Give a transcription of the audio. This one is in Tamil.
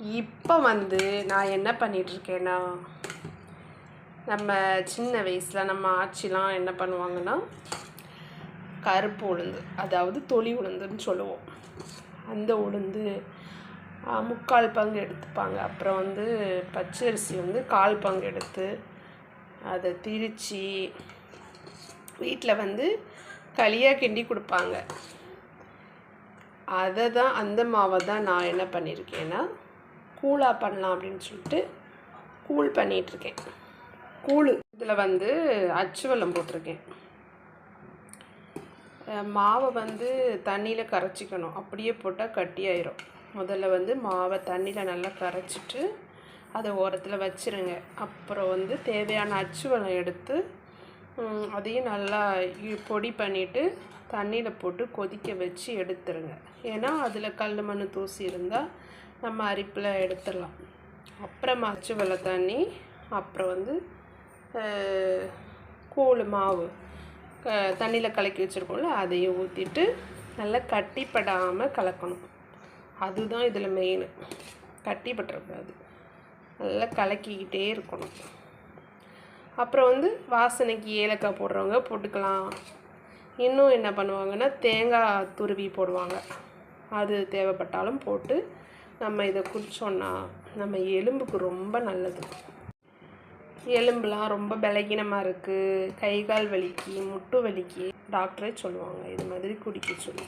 இப்போ வந்து நான் என்ன பண்ணிகிட்ருக்கேன்னா நம்ம சின்ன வயசில் நம்ம ஆட்சிலாம் என்ன பண்ணுவாங்கன்னா கருப்பு உளுந்து அதாவது தொளி உளுந்துன்னு சொல்லுவோம். அந்த உளுந்து முக்கால் பங்கு எடுத்துப்பாங்க. அப்புறம் வந்து பச்சரிசி வந்து கால் பங்கு எடுத்து அதை திரித்து வீட்டில் வந்து களியாக கிண்டி கொடுப்பாங்க. அதை தான் அந்த மாவை தான் நான் என்ன பண்ணியிருக்கேன்னா கூழாக பண்ணலாம் அப்படின்னு சொல்லிட்டு கூழ் பண்ணிகிட்ருக்கேன் கூழ் இதில் வந்து அச்சு வெல்லம் போட்டிருக்கேன். மாவை வந்து தண்ணியில் கரைச்சிக்கணும். அப்படியே போட்டால் கட்டியாயிரும் முதல்ல வந்து மாவை தண்ணியில் நல்லா கரைச்சிட்டு அதை ஓரத்தில் வச்சிருங்க. அப்புறம் வந்து தேவையான அச்சு வெல்லம் எடுத்து அதையும் நல்லா பொடி பண்ணிவிட்டு தண்ணியில் போட்டு கொதிக்க வச்சு எடுத்துருங்க. ஏன்னா அதில் கல் மண் தூசி இருந்தால் நம்ம அரிப்பில் எடுத்துடலாம். அப்புறம் மச்சு வெள்ளை தண்ணி அப்புறம் வந்து கூழ் மாவு. க தண்ணியில் கலக்கி வச்சுருக்கோம்ல அதையும் ஊற்றிட்டு நல்லா கட்டிப்படாமல் கலக்கணும். அதுதான் இதில் மெயின் கட்டிப்பட்டுறக்கூடாது. நல்லா கலக்கிக்கிட்டே இருக்கணும். அப்புறம் வந்து வாசனைக்கு ஏலக்காய் போடுறவங்க போட்டுக்கலாம். இன்னும் என்ன பண்ணுவாங்கன்னா தேங்காய் துருவி போடுவாங்க. அது தேவைப்பட்டாலும் போட்டு நம்ம இதை குடித்தோன்னா நம்ம எலும்புக்கு ரொம்ப நல்லது. எலும்புலாம் ரொம்ப பலகீனமாக இருக்குது கை கால் வலிக்கு முட்டு வலிக்கு. டாக்டரே சொல்லுவாங்க இது மாதிரி குடிக்க சொல்லி.